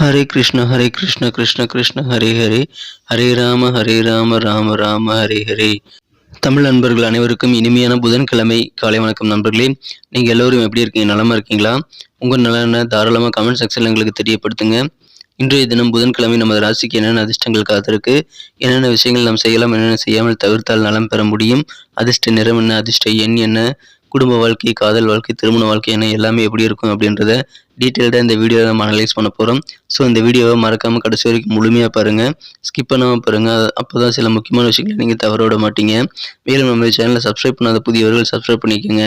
ஹரே கிருஷ்ண ஹரே கிருஷ்ண கிருஷ்ண கிருஷ்ண ஹரே ஹரே. ஹரே ராம ஹரே ராம ராம ராம ஹரே ஹரே. தமிழ் நண்பர்கள் அனைவருக்கும் இனிமையான புதன்கிழமை. காலை வணக்கம் நண்பர்களே. நீங்கள் எல்லோரும் எப்படி இருக்கீங்க? நலமா இருக்கீங்களா? உங்கள் நலனை தாராளமாக கமெண்ட் செக்ஷனில் எங்களுக்கு தெரியப்படுத்துங்க. இன்றைய தினம் புதன்கிழமை நமது ராசிக்கு என்னென்ன அதிர்ஷ்டங்கள் காத்திருக்கு? என்னென்ன விஷயங்கள் நாம் செய்யலாம்? என்னென்ன செய்யாமல் தவிர்த்தால் நலம் பெற முடியும்? அதிர்ஷ்ட நிறம் என்ன? அதிர்ஷ்ட எண் என்ன? குடும்ப வாழ்க்கை காதல் வாழ்க்கை திருமண வாழ்க்கை என எல்லாமே எப்படி இருக்கும் அப்படின்றத டீட்டெயில்டாக இந்த வீடியோவில் நம்ம அனலைஸ் பண்ண போகிறோம் ஸோ இந்த வீடியோவை மறக்காமல் கடைசி வரைக்கும் முழுமையாக பாருங்கள் ஸ்கிப் பண்ணாமல் பாருங்கள் அப்போ தான் சில முக்கியமான விஷயங்களை நீங்கள் தவற விட மாட்டீங்க. மேலும் நம்ம சேனலை சப்ஸ்கிரைப் பண்ணாத புதியவர்கள் சப்ஸ்கிரைப் பண்ணிக்கோங்க.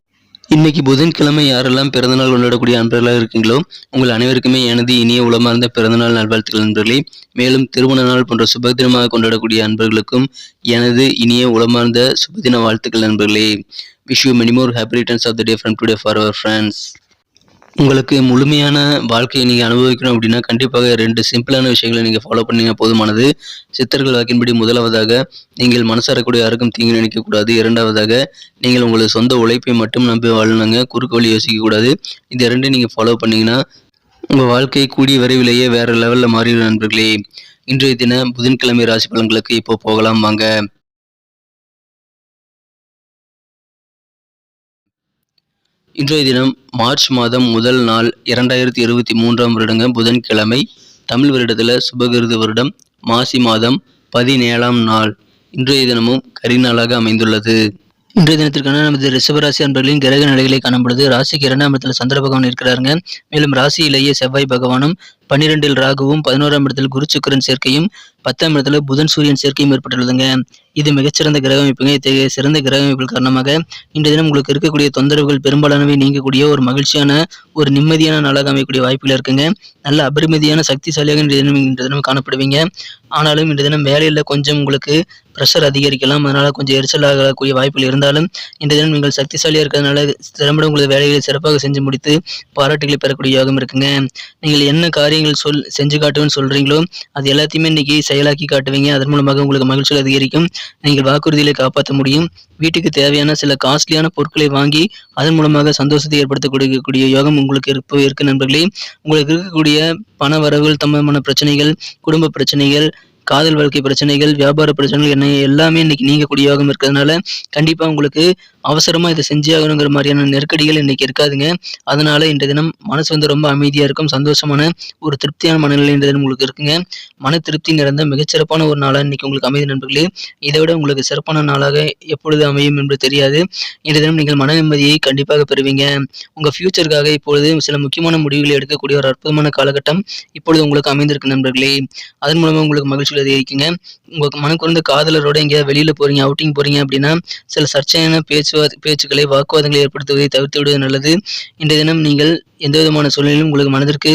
இன்னைக்கு புதன்கிழமை யாரெல்லாம் பிறந்தநாள் கொண்டாடக்கூடிய அன்பர்களாக இருக்கீங்களோ உங்கள் அனைவருக்குமே எனது இனிய உளமார்ந்த பிறந்தநாள் நல்வாழ்த்துக்கள் நண்பர்களே. மேலும் திருமண நாள் போன்ற சுபதினமாக கொண்டாடக்கூடிய அன்பர்களுக்கும் எனது இனிய உளமார்ந்த சுபதின வாழ்த்துக்கள் நண்பர்களே. Wish you many more happy returns of the day from today for our friends உங்களுக்கு முழுமையான வாழ்க்கையை நீங்கள் அனுபவிக்கணும் அப்படின்னா கண்டிப்பாக ரெண்டு சிம்பிளான விஷயங்களை நீங்கள் ஃபாலோ பண்ணீங்க போதுமானது. சித்தர்கள் வாக்கின்படி முதலாவதாக நீங்கள் மனசாரக்கூடிய யாருக்கும் தீங்கு நினைக்கக்கூடாது. இரண்டாவதாக நீங்கள் உங்களது சொந்த உழைப்பை மட்டும் நம்பி வாழணுங்க. குறுக்கு வழி யோசிக்கக்கூடாது. இது ரெண்டையும் நீங்கள் ஃபாலோ பண்ணிங்கன்னா உங்கள் வாழ்க்கை கூடிய விரைவிலேயே வேறு லெவலில் மாறிடும் நண்பர்களே. இன்றைய தினம் புதன்கிழமை ராசி பலன்களுக்கு இப்போ போகலாம். வாங்க. இன்றைய தினம் மார்ச் மாதம் முதல் நாள் இரண்டாயிரத்தி இருபத்தி மூன்றாம் வருடங்க புதன்கிழமை தமிழ் வருடத்தில் சுபகிருது வருடம் மாசி மாதம் பதினேழாம் நாள். இன்றைய தினமும் கரிநாளாக அமைந்துள்ளது. இன்றைய தினத்திற்கான நமது ரிஷபராசி அன்பர்களின் கிரக நிலைகளை காணப்படுது. ராசிக்கு இரண்டாம் இடத்துல சந்திர பகவான் இருக்கிறாருங்க. மேலும் ராசியிலேயே செவ்வாய் பகவானும் பன்னிரெண்டில் ராகுவும் பதினோராம் இடத்தில் குரு சுக்கரன் சேர்க்கையும் பத்தாம் இடத்துல புதன் சூரியன் சேர்க்கையும் ஏற்பட்டுள்ளதுங்க. இது மிகச்சிறந்த கிரக அமைப்புங்க இத்தகைய சிறந்த கிரக அமைப்புகள் காரணமாக இன்றைய தினம் உங்களுக்கு இருக்கக்கூடிய தொந்தரவுகள் பெரும்பாலானவை நீங்கக்கூடிய ஒரு மகிழ்ச்சியான ஒரு நிம்மதியான நாளாக அமையக்கூடிய வாய்ப்புகள் இருக்குங்க. நல்ல அபரிமிதியான சக்திசாலியாக இன்றைய தினம் இன்றைய தினம் காணப்படுவீங்க. ஆனாலும் இன்றைய தினம் வேலையில் கொஞ்சம் உங்களுக்கு ப்ரெஷர் அதிகரிக்கலாம். அதனால் கொஞ்சம் எரிச்சல் ஆகக்கூடிய வாய்ப்புகள் இருந்தாலும் இன்றைய தினம் நீங்கள் சக்திசாலியாக இருக்கிறதுனால திறம்பட உங்களது வேலைகளை சிறப்பாக செஞ்சு முடித்து பாராட்டுகளை பெறக்கூடிய யோகம் இருக்குங்க. நீங்கள் என்ன காரியங்கள் சொல் செஞ்சு காட்டுவேன்னு சொல்கிறீங்களோ அது எல்லாத்தையுமே இன்னைக்கு செயலாக்கி காட்டுவீங்க. அதன் மூலமாக உங்களுக்கு மகிழ்ச்சிகள் அதிகரிக்கும். நீங்கள் வாக்குறுதிகளை காப்பாற்ற முடியும். வீட்டுக்கு தேவையான சில காஸ்ட்லியான பொருட்களை வாங்கி அதன் மூலமாக சந்தோஷத்தை ஏற்படுத்தக்கூடிய கூடிய யோகம் உங்களுக்கு இருப்ப இருக்கு நண்பர்களே. உங்களுக்கு இருக்கக்கூடிய பண வரவுகள் சம்பந்தமான பிரச்சனைகள் குடும்ப பிரச்சனைகள் காதல் வாழ்க்கை பிரச்சனைகள் வியாபார பிரச்சனைகள் என்ன எல்லாமே இன்னைக்கு நீங்கக்கூடிய யோகம் இருக்கிறதுனால கண்டிப்பா உங்களுக்கு அவசரமா இதை செஞ்சே ஆகணுங்கிற மாதிரியான நெருக்கடிகள் இன்னைக்கு இருக்காதுங்க. அதனால இந்த தினம் மனசு வந்து ரொம்ப அமைதியா இருக்கும். சந்தோஷமான ஒரு திருப்தியான மனநிலை இன்றைய தினம் உங்களுக்கு இருக்குங்க. மன திருப்தி நிறைந்த மிகச்சிறப்பான ஒரு நாளாக இன்னைக்கு உங்களுக்கு அமைதி நண்பர்களே. இதை விட உங்களுக்கு சிறப்பான நாளாக எப்பொழுது அமையும் என்று தெரியாது. இந்த தினம் நீங்கள் மன நிம்மதியை கண்டிப்பாக பெறுவீங்க. உங்க ஃபியூச்சருக்காக இப்பொழுது சில முக்கியமான முடிவுகளை எடுக்கக்கூடிய ஒரு அற்புதமான காலகட்டம் இப்பொழுது உங்களுக்கு அமைந்திருக்கு நண்பர்களே. அதன் மூலமா உங்களுக்கு மகிழ்ச்சிகள் அதிகரிக்குங்க உங்களுக்கு மனம் குறைந்த காதலரோட எங்கேயாவது வெளியில் போறீங்க அவுட்டிங் போறீங்க அப்படின்னா சில சர்ச்சையான பேச்சுவா பேச்சுக்களை வாக்குவாதங்களை ஏற்படுத்துவதை தவிர்த்து விடுவது நல்லது. இன்றைய தினம் நீங்கள் எந்த விதமான சூழ்நிலையும் உங்களுக்கு மனதிற்கு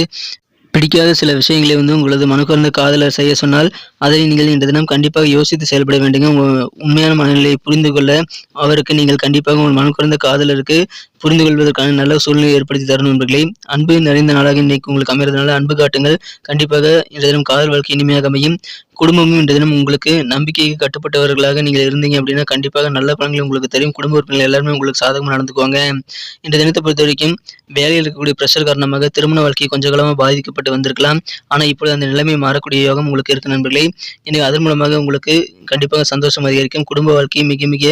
பிடிக்காத சில விஷயங்களை வந்து உங்களது மனக்குறந்த காதலர் செய்ய சொன்னால் அதை நீங்கள் இந்த தினம் கண்டிப்பாக யோசித்து செயல்பட வேண்டுங்க. உங்கள் உண்மையான மனநிலையை புரிந்து கொள்ள அவருக்கு நீங்கள் கண்டிப்பாக உங்கள் மனக்குறந்த காதலருக்கு புரிந்து கொள்வதற்கான நல்ல சூழ்நிலை ஏற்படுத்தி தரணும் நண்பர்களே. அன்பு நிறைந்த நாளாக இன்னைக்கு உங்களுக்கு அமைகிறதுனால அன்பு காட்டுங்கள். கண்டிப்பாக இந்த தினம் காதல் வாழ்க்கை இனிமையாக அமையும். குடும்பமும் இந்த தினம் உங்களுக்கு நம்பிக்கைக்கு கட்டுப்பட்டவர்களாக நீங்கள் இருந்தீங்க அப்படின்னா கண்டிப்பாக நல்ல பலன்கள் உங்களுக்கு தெரியும். குடும்ப உறுப்பினர்கள் எல்லாருமே உங்களுக்கு சாதகமாக நடந்துக்குவாங்க. இந்த தினத்தை பொறுத்த வரைக்கும் வேலையில் இருக்கக்கூடிய ப்ரெஷர் காரணமாக திருமண வாழ்க்கை கொஞ்ச காலமாக பாதிக்கப்பட்டு வந்திருக்கலாம். ஆனால் இப்பொழுது அந்த நிலைமை மாறக்கூடிய யோகம் உங்களுக்கு இருக்கு நண்பர்களே. இனி அதன் மூலமாக உங்களுக்கு கண்டிப்பாக சந்தோஷம் அதிகரிக்கும். குடும்ப வாழ்க்கை மிக மிக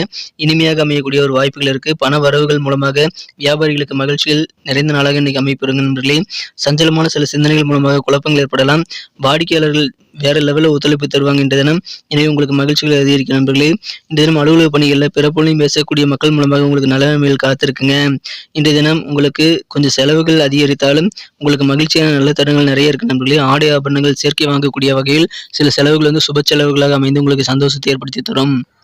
இனிமையாக அமையக்கூடிய ஒரு வாய்ப்புகள் இருக்கு. பண வரவுகள் மூலமாக வியாபாரிகளுக்கு மகிழ்ச்சிகள் நிறைந்த நாளாக இன்னைக்கு அமைப்பிருங்க நண்பர்களே. சஞ்சலமான சில சிந்தனைகள் மூலமாக குழப்பங்கள் ஏற்படலாம். வாடிக்கையாளர்கள் வேற லெவலில் ஒத்துழைப்பு தருவாங்க. இன்றைய தினம் எனவே உங்களுக்கு மகிழ்ச்சிகள் அதிகரிக்கும் நண்பர்களே. இந்த தினம் அலுவலக பணிகளில் பிறப்புலையும் பேசக்கூடிய மக்கள் மூலமாக உங்களுக்கு நல்ல நன்மைகள் காத்திருக்குங்க. இன்றைய தினம் உங்களுக்கு கொஞ்சம் செலவுகள் அதிகரித்தாலும் உங்களுக்கு மகிழ்ச்சியான நல்ல தருணங்கள் நிறைய இருக்கு நண்பர்களே. ஆடை ஆபரணங்கள் சேர்க்கை வாங்கக்கூடிய வகையில் சில செலவுகள் வந்து சுப செலவுகளாக அமைந்து உங்களுக்கு சந்தோஷத்தை ஏற்படுத்தி தரும்.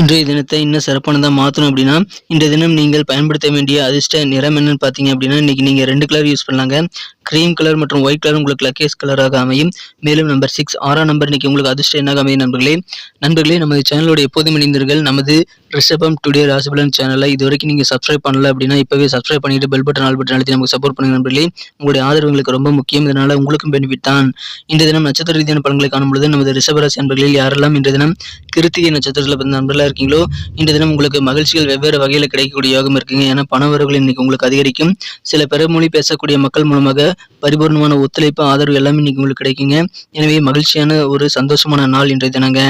இன்றைய தினத்தை இன்னும் சிறப்பானதாக மாற்றணும் அப்படின்னா இன்றைய தினம் நீங்கள் பயன்படுத்த வேண்டிய அதிர்ஷ்ட நிறம் என்னன்னு பார்த்தீங்க அப்படின்னா இன்னைக்கு நீங்கள் ரெண்டு கலர் யூஸ் பண்ணலாங்க. க்ரீம் கலர் மற்றும் ஒயிட் கலர் உங்களுக்கு லக்கேஸ் கலராக அமையும். மேலும் நம்பர் சிக்ஸ் ஆறாம் நம்பர் இன்னைக்கு உங்களுக்கு அதிர்ஷ்டம் என்னாக அமையும் நண்பர்களே. நண்பர்களே நமது சேனலோட எப்போதும் இணைந்தீர்கள் நமது ரிஷபம் டுடே ராசிபலன் சேனலை இது வரைக்கும் நீங்கள் சப்ஸ்கிரைப் பண்ணல அப்படின்னா இப்போவே சப்ஸ்கிரைப் பண்ணிட்டு பெல் பட்டன் ஆல் பட்டன் அழுத்தி நமக்கு சப்போர்ட் பண்ணுங்க நண்பர்களே. உங்களுடைய ஆதரவு எங்களுக்கு ரொம்ப முக்கியம். இதனால உங்களுக்கும் பெனிஃபிட் தான். இந்த தினம் நட்சத்திர ரீதியான பலன்களை காணும் பொழுது நமது ரிஷபராசி நண்பர்களில் யாரெல்லாம் இன்றைய தினம் கிருத்திகை நட்சத்திரத்தில் பிறந்த நண்பர்களாக இருக்கீங்களோ இன்று தினம் உங்களுக்கு மகிழ்ச்சிகள் வெவ்வேறு வகையில் கிடைக்கக்கூடிய யோகம் இருக்குங்க. ஏன்னா பணவரவுகள் இன்னைக்கு உங்களுக்கு அதிகரிக்கும். சில பிறமொழி பேசக்கூடிய மக்கள் மூலமாக பரிபூர்ணமான ஒத்துழைப்பு ஆதரவு எல்லாமே இன்னைக்கு உங்களுக்கு கிடைக்குங்க. எனவே மகிழ்ச்சியான ஒரு சந்தோஷமான நாள் இன்றைய தினங்க.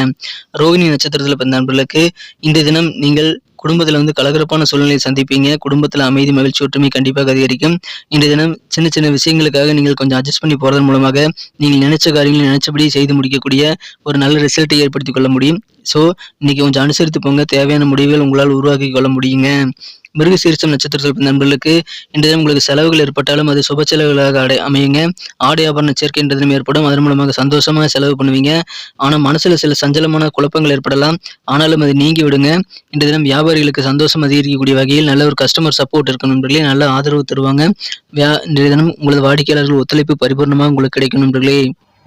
ரோகிணி நட்சத்திரத்தில் பிறந்த நண்பர்களுக்கு இன்றைய தினம் நீங்கள் குடும்பத்தில் வந்து கலகரப்பான சூழ்நிலையை சந்திப்பீங்க. குடும்பத்தில் அமைதி மகிழ்ச்சி ஒற்றுமை கண்டிப்பாக அதிகரிக்கும். இன்றைய தினம் சின்ன சின்ன விஷயங்களுக்காக நீங்கள் கொஞ்சம் அட்ஜஸ்ட் பண்ணி போகிறதன் மூலமாக நீங்கள் நினைச்ச காரியங்களை நினைச்சபடி செய்து முடிக்கக்கூடிய ஒரு நல்ல ரிசல்ட்டை ஏற்படுத்தி கொள்ள முடியும். ஸோ இன்னைக்கு கொஞ்சம் அனுசரித்து போங்க. தேவையான முடிவுகள் உங்களால் உருவாக்கி கொள்ள முடியுங்க. மிருக மிருகசீரிசம் நட்சத்திரத்தில் நண்பர்களுக்கு இன்று தினம் உங்களுக்கு செலவுகள் ஏற்பட்டாலும் அது சுப செலவுகளாக அடை அமையுங்க. ஆடை ஆபரண சேர்க்கை இன்றைய தினம் ஏற்படும். அதன் மூலமாக சந்தோஷமாக செலவு பண்ணுவீங்க. ஆனால் மனசுல சில சஞ்சலமான குழப்பங்கள் ஏற்படலாம். ஆனாலும் அது நீங்கி விடுங்க இன்று தினம் வியாபாரிகளுக்கு சந்தோஷம் அதிகரிக்கக்கூடிய வகையில் நல்ல ஒரு கஸ்டமர் சப்போர்ட் இருக்கும் நண்பர்களே. நல்ல ஆதரவு தருவாங்க. வியா இன்றைய தினம் உங்களது வாடிக்கையாளர்கள் ஒத்துழைப்பு பரிபூர்ணமாக உங்களுக்கு கிடைக்கும் நண்பர்களே.